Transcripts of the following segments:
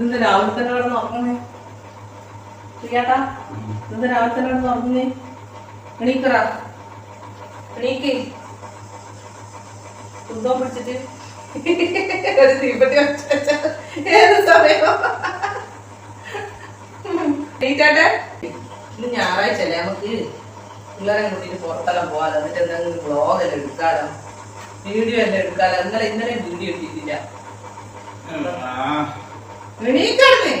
ഇന്ന് രാവിലെ തന്നെ കിടന്ന് ഉറങ്ങണേ പ്രിയാട്ടാ ഇന്ന് രാവിലെ തന്നെ കിടന്ന് ഉറങ്ങുന്നേ. എണീക്കറ എണീക്ക്. കുന്തോ പിടിച്ചിട്ട്? ഒരു വെച്ച ഏത് സമയം? എണീറ്റാട്ടെ? ഇന്ന് ഞായറാഴ്ച അല്ലേ നമുക്ക്? പിള്ളേരെ കൂട്ടിയിട്ട് പുറത്തെല്ലാം പോകാലോ. എന്നിട്ട് എന്തെങ്കിലും വ്ളോഗ് എല്ലാം എടുക്കാലോ. വീഡിയോ എല്ലാം എടുക്കാലോ. ഇന്നലെ ഇന്നലെ വീഡിയോ ഇട്ടിട്ടില്ല എണീക്കാണേ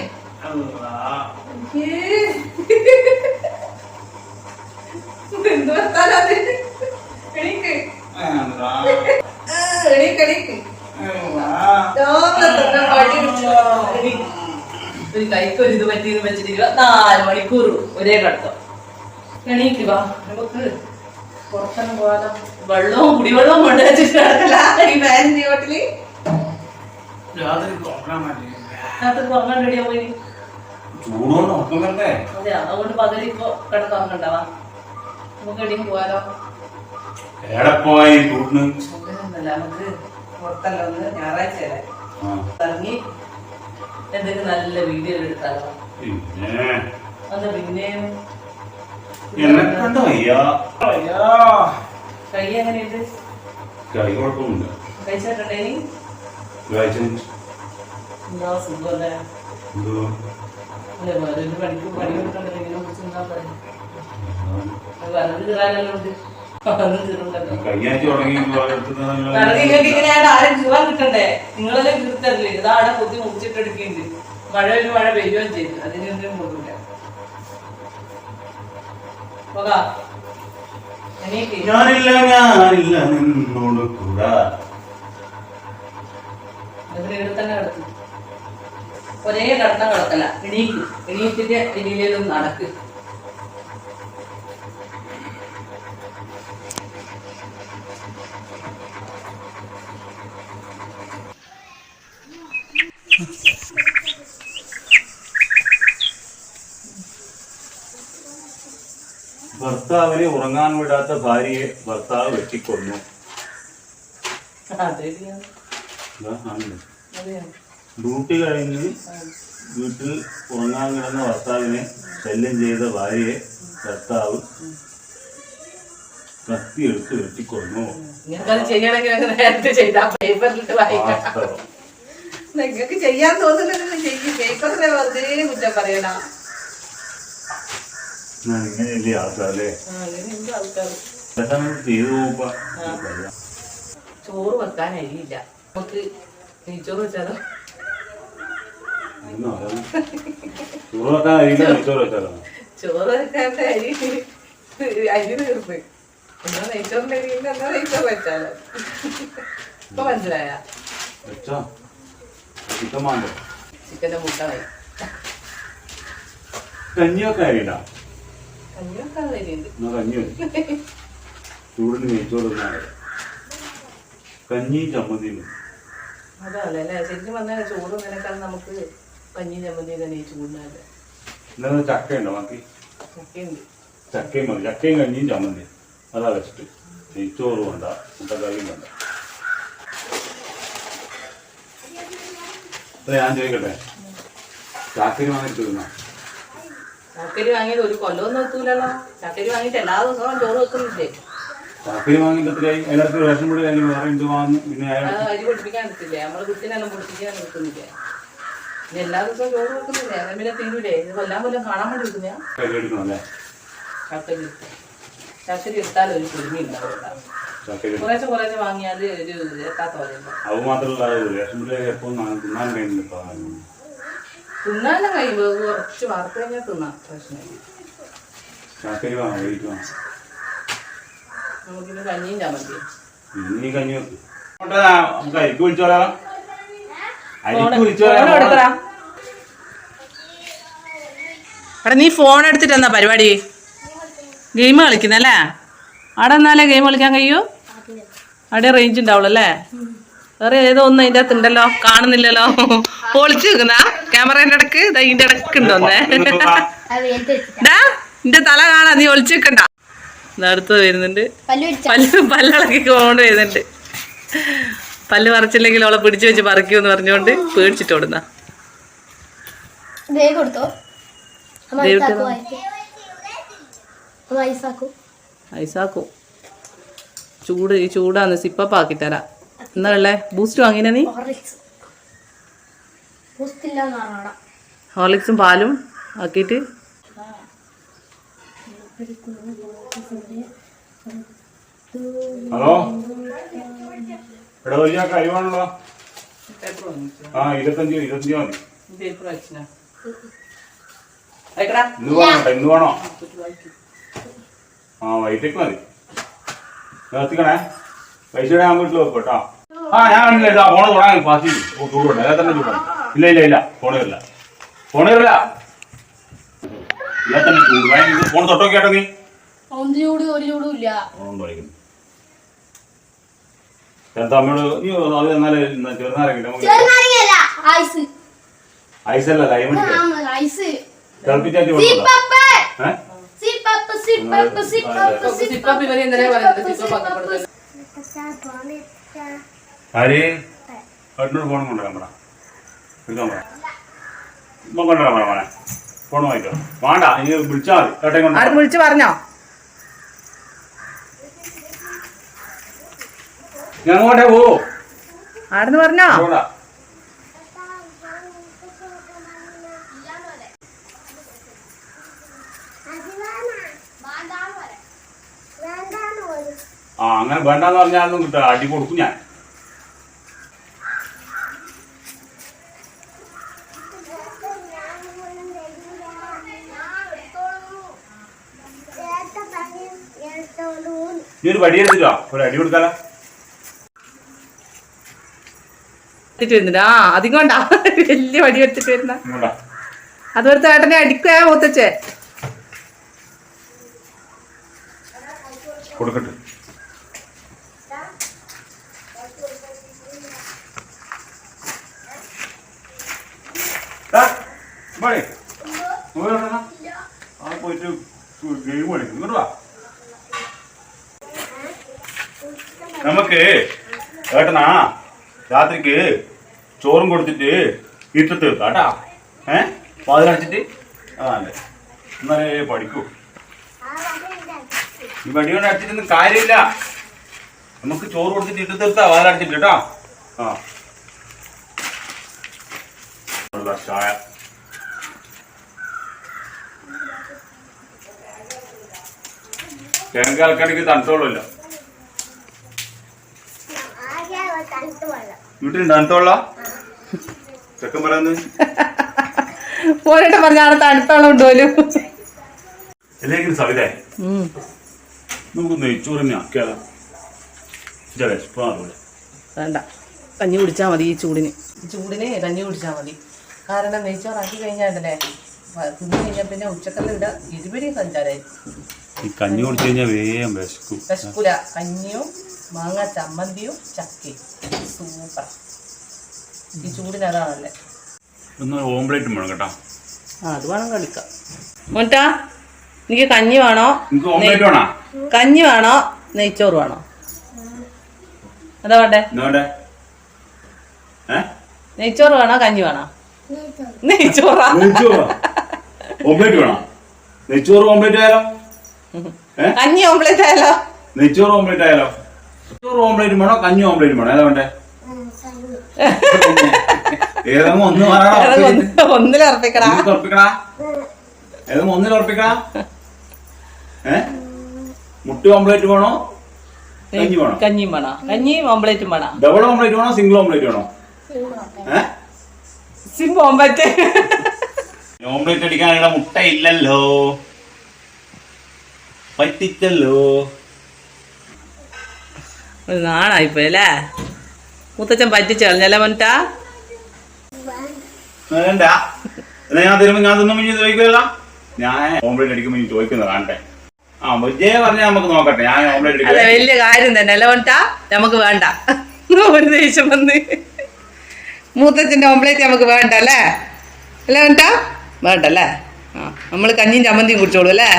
എന്ത് വർത്താനാത്? എണീക്ക്. എണീക്ക്, എണീക്ക്. ഒരു കൈക്ക് ഒരു ഇത് പറ്റിയെന്ന് വെച്ചിട്ട് ഇരുപത്തിനാല് മണിക്കൂർ ഒരേ കടത്തം. എണീക്ക് വാ. നമുക്ക് പുറത്തെല്ലാം പോകാലോ വെള്ളവും കുടിവെള്ളവും കൊണ്ടുവച്ചിട്ട് കിടക്കല ഈ ഫാൻസി ഹോട്ടലിൽ അതിനകത്ത് കുറഞ്ഞ റെഡിയാ പോയി ചൂടോണ്ട് ഉറക്കം വരണ്ടേ അതെ അതുകൊണ്ട് പകൽ ഇപ്പൊ കിടന്നുറങ്ങണ്ടാവാ നമുക്ക് എവിടെയും പോകാലോ എവിടെ പോയി ചൂടിന് അങ്ങനെയൊന്നുമല്ല നമുക്ക് പുറത്തല്ല ഒന്ന് ഞായറാഴ്ച അല്ലേ? ഇറങ്ങി എന്തെങ്കിലും നല്ല വീഡിയോ എടുത്താലോ? പിന്നെ? അത് പിന്നെയും. കൈ എങ്ങനെയുണ്ട്? കൈ കുഴപ്പമൊന്നുമില്ല. കഴിച്ചിട്ടുണ്ടേനി കഴിച്ചു എന്താ സുഖമല്ലേ അല്ലേ? വേറെ ഒരു പണിക്ക് പണി കുറിച്ച് ഉണ്ട് നിങ്ങളെല്ലാം കീർത്തല്ലേ ഇതാ അവിടെ കുത്തി മുറിച്ചിട്ടെടുക്കുന്നുണ്ട് മഴ ഒരു മഴ പെയ്യുകയും ചെയ്തു. അതിനൊന്നും എനിക്ക് ഞാനില്ല ഞാനില്ല. നിന്നോട് കൂടാ. ഇവിടെ തന്നെ ഒരേ കിടത്തം കിടക്കല എണീക്ക്. എണീറ്റിന്റെ എണീലും നടക്ക്. ഭർത്താവിനെ ഉറങ്ങാൻ വിടാത്ത ഭാര്യയെ ഭർത്താവ് വെട്ടിക്കൊന്നു. അതെ ഡ്യൂട്ടി കഴിഞ്ഞ് വീട്ടിൽ ഉറങ്ങാൻ കിടന്ന ഭർത്താവിനെ ശല്യം ചെയ്ത ഭാര്യയെ ഭർത്താവ് കത്തി എടുത്ത് വെട്ടിക്കൊന്നു. നിങ്ങൾക്ക് ചെയ്യാൻ തോന്നുന്നില്ല ചെയ്യും. പേപ്പറിലെ വെറുതെ കുറ്റം പറയണ ഇങ്ങനെയല്ലേ ആൾക്കാരല്ലേ? ചോറ് വെക്കാൻ അരിയില്ല നമുക്ക് നെയ്ച്ചോറ് വെച്ചാലോ. ചോറ് വെക്കാൻ അരിയില്ല നെയ്ച്ചോറ് വെച്ചാലോ ചോറ് വെക്കാണ്ട് അരി അരി തീർന്ന് എന്നാ നെയ്ച്ചോറിന്റെ അരി എന്നാ നെയ്ച്ചോറ് വെച്ചാലോ ഇപ്പൊ മനസ്സിലായ ചിക്കൻ വേണ്ടോ ചിക്കന്റെ മുട്ട വരും കഞ്ഞിയൊക്കെ അരിയില്ല കഞ്ഞി വെക്കാൻ അരിയുണ്ട് കഞ്ഞി ചൂടിന് നെയ്ച്ചോറ്. കഞ്ഞിയും ചമ്മന്തിയും അതല്ലേ ശരിക്കും പറഞ്ഞാൽ ചോറ് നിനക്കാൻ നമുക്ക് കഞ്ഞി ചമ്മന്തി തന്നെ ഈ ചൂടിനല്ലേ എന്നാ ചക്ക ഉണ്ടോ ബാക്കി? ചക്കയും മതി. ചക്കയും കഞ്ഞിയും ചമ്മന്തി അതാ വെച്ചിട്ട് നെയ്ച്ചോറും വേണ്ട മുട്ടക്കറിയും വേണ്ട. ഞാൻ ചോദിക്കട്ടെ? ചാക്കരി വാങ്ങിട്ട് തിന്നാ? ചക്കരി വാങ്ങിയത് ഒരു കൊല്ലമൊന്നും എത്തൂലല്ലോ ചക്കരി വാങ്ങിയിട്ട് എല്ലാ ദിവസവും ചോറ് വെക്കുന്നില്ലേ? ചാക്കരി വാങ്ങിയിട്ട് എത്രയായി അതിനകത്ത് റേഷൻ പൊടി വേറെ എന്ത് വാങ്ങുന്നു പിന്നെ അരി പൊടിപ്പിക്കാൻ എടുത്തില്ലേ നമ്മളെ കുട്ടിനെല്ലാം പൊടിപ്പിക്കാൻ എടുക്കുന്നില്ലേ എല്ലാ ദിവസവും ചോറ് വെക്കുന്നില്ലേ അങ്ങനെ പിന്നെ തീരൂലേ? ഇത് കൊല്ലാൻ കൊല്ലം കാണാൻ വേണ്ടി വെക്കുന്നയാ കൈ ചക്കരി ചക്കരി എടുത്താൽ ഒരു കുരുമി ഉണ്ടാവും ചാക്കരി കുറേശ്ശെ കുറേശ്ശെ വാങ്ങിയാൽ ഒരു എത്താത്ത പോലെയുണ്ട് അത് മാത്രമല്ല ഇപ്പൊ. തിന്നാനും കുറച്ച് വാർത്ത കഴിഞ്ഞാൽ തിന്നാം. പ്രശ്നമില്ല. നമുക്കിന്ന് കഞ്ഞിയും ഇനി കഞ്ഞി നമുക്ക് അരിക്ക് വിളിച്ചോളാ എടാ നീ ഫോൺ എടുത്തിട്ട് എന്നാ പരിപാടി? ഗെയിം കളിക്കുന്നല്ലേ അവിടെ എന്നാലേ ഗെയിം കളിക്കാൻ കഴിയൂ? അവിടെ റേഞ്ച് ഉണ്ടാവുള്ളൂ അല്ലേ? വേറെ ഏതോ ഒന്ന് അതിന്റെ അകത്ത് ഉണ്ടല്ലോ കാണുന്നില്ലല്ലോ. പൊളിച്ചു വെക്കുന്ന. ക്യാമറേന്റെ ഇടയ്ക്ക് ദാ ഇതിന്റെ ഇടയ്ക്ക് ഉണ്ടോന്നേ ഡാ നിന്റെ തല കാണാ. നീ ഒളിച്ചു വെക്കണ്ട അടുത്ത് വരുന്നുണ്ട്. പല്ല് പിടിച്ച പല്ല് പല്ലിളക്കി കൊണ്ട് വരുന്നുണ്ട്. പല്ല് പറിച്ചില്ലെങ്കിൽ അവളെ പിടിച്ചു വെച്ച് പറിക്കൂന്ന് പറഞ്ഞുകൊണ്ട് പേടിച്ചിട്ട് ഓടുന്ന. ദേ കൊടുത്തോ. അമ്മ ദേ ഐസാക്കു ചൂട് ഈ ചൂടാന്ന് സിപ്പപ്പ് ആക്കി തരാം. എന്നാ ഉള്ളേ ബൂസ്റ്റ് വാങ്ങിന നീ? ഹോർലിക്സ് പാലും ആക്കിയിട്ട്. ഹലോ? എടാ വലിയ കഴിവാണല്ലോ ആ ഇരുപത്തഞ്ച് ഇരുപത്തഞ്ച് മതി. ഇന്ന് വേണോ കേട്ടോ, ഇന്ന് വേണോ? ആ വൈകിട്ടേക്ക് മതി. എത്തിക്കണേ. പൈസ ഞാൻ വീട്ടിൽ വെക്കട്ടോ കേട്ടോ. ആ ഞാൻ കണ്ടില്ല ഇതാ ഫോണ് തുടങ്ങാൻ പാസ് ചൂടുണ്ട് അതെ തന്നെ ചൂടാണ്. ഇല്ല ഇല്ല ഇല്ല ഫോണ് വരില്ല ഫോണ് വരില്ല ഇല്ല തന്നെ ചൂട്. ഫോൺ തൊട്ടോക്കിയാട്ടോ കേട്ടോ നീ. ഒന്ന് ചൂട് ഒരു ചൂടും ഇല്ല. ഫോൺ തുടങ്ങുന്നു നീ അത് തന്നാലേ ചെറുനാരങ്ങ നമുക്ക് ചെറുനാരങ്ങയല്ല ഐസ്. അല്ല ലൈമ് ഐസ്. തിളപ്പിച്ചാറ്റി ആര്? ഏട്ടനോട് ഫോൺ കൊണ്ടുവരാൻ പറ. എടുക്കാൻ പറ. ഇപ്പം കൊണ്ടുവരാൻ പറ മോനെ. ഫോൺ വാങ്ങിക്കോ വേണ്ട ഇനി വിളിച്ചാൽ മതി. ഏട്ടൻ കൊണ്ട് ആരും വിളിച്ചു പറഞ്ഞോ? ഞാൻ അങ്ങോട്ടേ പോ. ആരെന്ന് പറഞ്ഞോ. ആ അങ്ങനെ വേണ്ടെന്ന് പറഞ്ഞാലൊന്നും കിട്ടുക അടി കൊടുക്കും ഞാൻ. നീ ഒരു വടി എടുത്തിട്ടോ? ഒരു അടി കൊടുക്കാലോ എടുത്തിട്ട് വരുന്നുണ്ട് ആ അധികം കൊണ്ടാ. വലിയ വടി എടുത്തിട്ട് വരുന്ന. അതുപോലത്തെ ഏട്ടനെ അടിക്കുക മൂത്തച്ഛേ കൊടുക്കട്ടെ. പോയിട്ട് ഗെയിം കളിക്കും. വാ. നമുക്ക് ഏട്ടനാ രാത്രിക്ക് ചോറും കൊടുത്തിട്ട് ഇട്ടത്ത് കേട്ടാ ഏ? വാതിലടച്ചിട്ട് അതാണല്ലേ എന്നാലേ പഠിക്കൂ. ഈ വടി കൊണ്ട് അടിച്ചിട്ടൊന്നും കാര്യമില്ല. നമുക്ക് ചോറ് കൊടുത്തിട്ട് ഇട്ട് തീർത്താ വാതിലടച്ചിട്ട് കേട്ടോ. ആ. ചായ. കിഴങ്ങ് ആൾക്കാർക്ക് തണുത്തോളല്ലോ. വീട്ടിൽ തണുത്തോള പോയിട്ട് പറഞ്ഞ ആടെ തണുത്തോളം ഉണ്ടോലും അല്ലെങ്കിൽ സവിതേ നമുക്ക് നെയ്ച്ചോറിനെ ആക്കിയാലോ? വേണ്ട. കഞ്ഞി കുടിച്ചാൽ മതി ഈ ചൂടിന്. ചൂടിന് കഞ്ഞി കുടിച്ചാൽ മതി. കാരണം നെയ്ച്ചോറാക്കി കഴിഞ്ഞാണ്ടല്ലേ? തിന്നു കഴിഞ്ഞാൽ പിന്നെ ഉച്ചക്കല്ല ഇവിടെ ഇരുപടി സഞ്ചാരമായി ഈ കഞ്ഞി കുടിച്ചു കഴിഞ്ഞാൽ വേഗം വിശക്കും. വിശക്കുല. കഞ്ഞിയും മാങ്ങ ചമ്മന്തിയും ചക്കയും. സൂപ്പർ ഈ ചൂടിന് അതാണല്ലേ. ഒന്ന് ഓംപ്ലേറ്റും വേണം കേട്ടോ. ആ അത് വേണം കളിക്കാം മോട്ടാ എനിക്ക് കഞ്ഞി വേണോ? ഓംപ്ലേറ്റ് വേണോ? കഞ്ഞി വേണോ? നെയ്ച്ചോറ് വേണോ? അതാ വേണ്ടേ? നെയ്ച്ചോറ് വേണോ? കഞ്ഞി വേണോ? നെയ്ച്ചോറാ. നെയ്ച്ചോറ്? ഓംപ്ലേറ്റ് വേണോ? നെയ്ച്ചോറ് ഓംപ്ലേറ്റ് ആയാലോ? കഞ്ഞി ഓംപ്ലേറ്റ് ആയാലോ? നെയ്ച്ചോറ് ഓംപ്ലേറ്റ് ആയാലോ? നെയ്ച്ചോറ് ഓംപ്ലേറ്റ് വേണോ? കഞ്ഞി ഓംപ്ലേറ്റ് വേണോ? ഏതാ വേണ്ടേ ഏതെങ്കിലും ഒന്ന് ഏതെങ്കിലും പറയണോ ഒന്ന് ഒന്നിലുറപ്പിക്കടാ ഒന്നിൽ ഉറപ്പിക്കണ ഏതെങ്കിലും ഒന്നിൽ ഉറപ്പിക്കണ ഏ? മുട്ട് ഓംപ്ലേറ്റ് വേണോ? കഞ്ഞി വേണോ? കഞ്ഞിയും വേണോ? കഞ്ഞിയും ഓംപ്ലേറ്റും വേണോ? ഡബിൾ ഓംപ്ലേറ്റ് വേണോ? സിംഗിൾ ഓംപ്ലേറ്റ് വേണോ? ഏ? സിം ഓംപ്ലേറ്റ് ഓംപ്ലേറ്റ് അടിക്കാനുള്ള മുട്ട ഇല്ലല്ലോ. പറ്റിച്ചല്ലോ. ഒരു നാണായിപ്പോയി അല്ലേ മുത്തച്ഛൻ പറ്റിച്ചു കളഞ്ഞല്ലേ മോനിട്ടാ. വേണ്ട ഞാൻ തരുമ്പോ ഞാൻ തിന്നും ഇനി ചോദിക്കില്ല ഞാൻ ഓംപ്ലേറ്റ് അടിക്കുമ്പോ ഇനി ചോദിക്കുന്നത് കാണട്ടെ. ആ വിജയ പറഞ്ഞാൽ നമുക്ക് നോക്കട്ടെ. ഞാൻ ഓംപ്ലേറ്റ് അതെ വലിയ കാര്യം തന്നെ. അല്ല നമുക്ക് വേണ്ട. ഒരു ദേഷ്യം വന്ന്. മൂത്തച്ഛന്റെ ഓംപ്ലേറ്റ് നമുക്ക് വേണ്ട അല്ലേ? അല്ല വേണ്ട അല്ലേ? ആ നമ്മൾ കഞ്ഞിയും ചമ്മന്തിയും കുടിച്ചോളൂ അല്ലേ?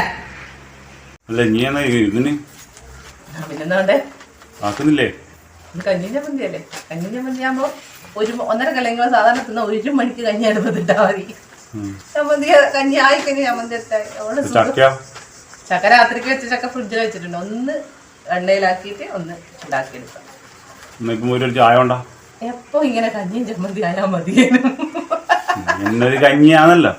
അല്ല നീ എന്നാ ഇതിന്? പിന്നെന്താ ആക്കുന്നില്ലേ? അല്ലേ കഞ്ഞിയും ചമ്മന്തി ആകുമ്പോൾ ഒരു ഒന്നര കല്ലെങ്കിൽ സാധാരണ തിന്ന ഒരു മണിക്ക് കഞ്ഞി അടുപ്പത്തിട്ടാ മതി. ചമ്മന്തി കഞ്ഞി ആയി കഴിഞ്ഞ് ചമ്മന്തി എത്തായി ചക്ക? രാത്രിക്ക് വെച്ച ചക്ക ഫ്രിഡ്ജിൽ വെച്ചിട്ടുണ്ട്. ഒന്ന് എണ്ണയിലാക്കിയിട്ട് ഒന്ന് ഉണ്ടാക്കിയെടുക്കാം ചായ ഉണ്ടോ എപ്പോ ഇങ്ങനെ കഞ്ഞിയും ചമ്മന്തി ആയാൽ മതി എന്നൊരു കഞ്ഞിയാണല്ലോ.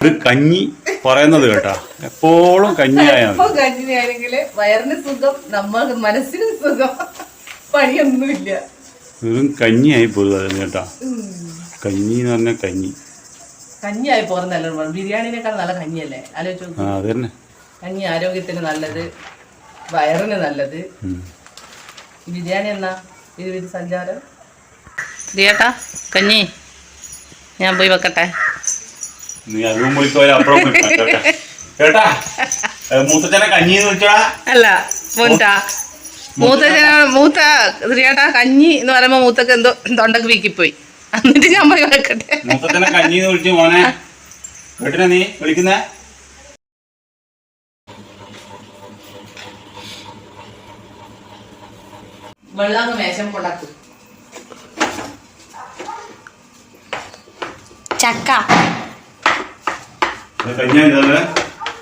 ഒരു കഞ്ഞി പറയുന്നത് കേട്ടാ. എപ്പോഴും കഞ്ഞിയായാലും കഞ്ഞിയാണെങ്കിൽ വയറിന് സുഖം നമ്മൾ മനസ്സിന് സുഖം. പണിയൊന്നുമില്ല. വെറും കഞ്ഞിയായി പോയി അത് കേട്ടാ. കഞ്ഞി എന്ന് പറഞ്ഞാൽ കഞ്ഞി. കഞ്ഞിയായി പോകുന്നല്ലോ ബിരിയാണിനേക്കാൾ നല്ല കഞ്ഞിയല്ലേ? ആലോചിച്ചു കഞ്ഞി ആരോഗ്യത്തിന് നല്ലത് വയറിന് നല്ലത്. ബിരിയാണി എന്നാ? ഇത് സഞ്ചാരം? ഇതേട്ടാ കഞ്ഞി. ഞാൻ പോയി വെക്കട്ടെ. നീ അതും അപ്പുറം കേട്ടാ. മൂത്തച്ഛനെ കഞ്ഞി അല്ല മോന്റാ മൂത്ത മൂത്ത ശ്രീയേട്ടാ കഞ്ഞി എന്ന് പറയുമ്പോ മൂത്തക്ക് എന്തോ തൊണ്ടക്ക് വീക്കിപ്പോയി. എന്നിട്ട് ഞാൻ പോയി വെക്കട്ടെ കഞ്ഞി വിളിച്ചു മോനെ. കേട്ടിനാ നീ? വിളിക്കുന്നേ? വെള്ളം മേശം കൊണ്ടാക്കും. ചക്ക.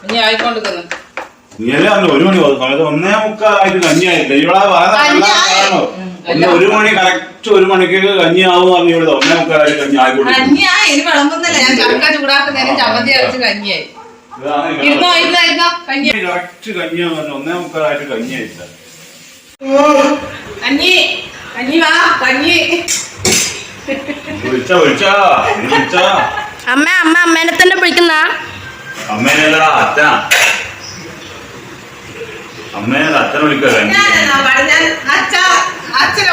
ഇനി ആയിക്കൊണ്ടിരിക്കുന്നു. അല്ലേ പറഞ്ഞു ഒരു മണി സമയത്ത് ഒന്നേ മുക്കാലായിട്ട് കഞ്ഞി ആയില്ല ഇവിടെ ഒന്ന് ഒരു മണി കറക്റ്റ് ഒരു മണിക്ക് കഞ്ഞി ആവും പറഞ്ഞു ഇവിടെ ഒന്നേ മുക്കാലായിട്ട് കഞ്ഞി ആയിക്കോട്ടെ. കഞ്ഞിയായി ഇനി വിളമ്പുന്നില്ല. ഞാൻ ചക്ക ചൂടാക്കുന്നതിന് ചമ്മന്തി അരച്ച് കഞ്ഞിയായി. ഇരുന്നോ ഇരുന്നോ ഇരുന്നോ കഞ്ഞി. കറക്റ്റ് കഞ്ഞി പറഞ്ഞു ഒന്നേ മുക്കാലായിട്ട് കഞ്ഞി കഞ്ഞി. കഞ്ഞി വാ കഞ്ഞി. വിളിച്ചാ വിളിച്ചാ. നീ വിളിച്ചാ. അമ്മ അമ്മ അമ്മേനെ തന്നെ വിളിക്കുന്ന അമ്മേനല്ല അച്ഛനാ. അച്ഛനെ വിളിക്കുക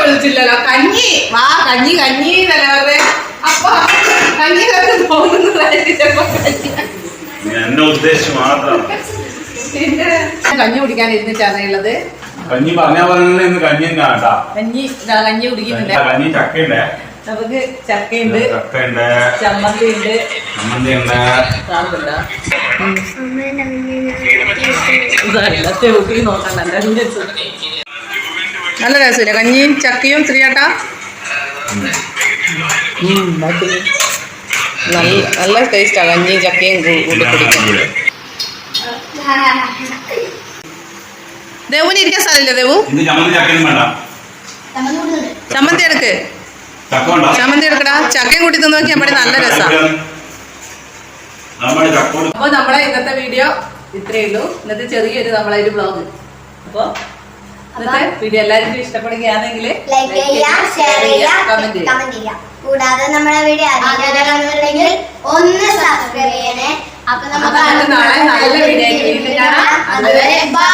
വിളിച്ചില്ലല്ലോ. കഞ്ഞി വാ കഞ്ഞി കഞ്ഞി പറഞ്ഞേ? അപ്പൊ കഞ്ഞി. നീ മാത്രം. കഞ്ഞി കുടിക്കാൻ ഇരുന്നിട്ടാണ് ഉള്ളത്. കഞ്ഞി പറഞ്ഞാ പറഞ്ഞ കഞ്ഞി കഞ്ഞി കഞ്ഞി കുടിക്കുന്നുണ്ട്. കഞ്ഞി ചക്കയുണ്ട്. നമുക്ക് ചക്കയുണ്ട് ചക്കയുണ്ട്. ചമ്മന്തി ഉണ്ട് ചമ്മന്തി ഉണ്ട് നല്ല രസമില്ല? കഞ്ഞിയും ചക്കയും ശ്രീയേട്ടാ? നല്ല നല്ല ടേസ്റ്റാണ് കഞ്ഞിയും ചക്കയും കൂട്ടി കുടിക്കാൻ. ദേവുവിന് ഇരിക്കാൻ സ്ഥലമില്ല ദേവു? ചമ്മന്തി ചക്കയും വേണ്ട. ചമ്മന്തി എടുക്ക്. ചമ്മന്തി എടുക്കടാ. ചക്കയും കൂട്ടി തിന്ന് നോക്കിയാൽ നമ്മുടെ നല്ല രസമാണ് അപ്പൊ നമ്മളെ ഇന്നത്തെ വീഡിയോ ഇത്രയേ ഉള്ളൂ. ഇന്നത്തെ ചെറിയൊരു നമ്മളെ ഒരു ബ്ലോഗ് അപ്പൊ ഇന്നത്തെ വീഡിയോ എല്ലാവർക്കും ഇഷ്ടപ്പെടുകയാണെങ്കിൽ ലൈക്ക് ചെയ്യുക കമന്റ് ചെയ്യുക കൂടാതെ നമ്മുടെ വീഡിയോ ഒന്ന് സബ്സ്ക്രൈബ് ചെയ്യണേ. അപ്പൊ നമുക്ക് നാളെ നല്ല വീഡിയോ ആയിട്ട് കാണാം. അതുവരെ ബൈ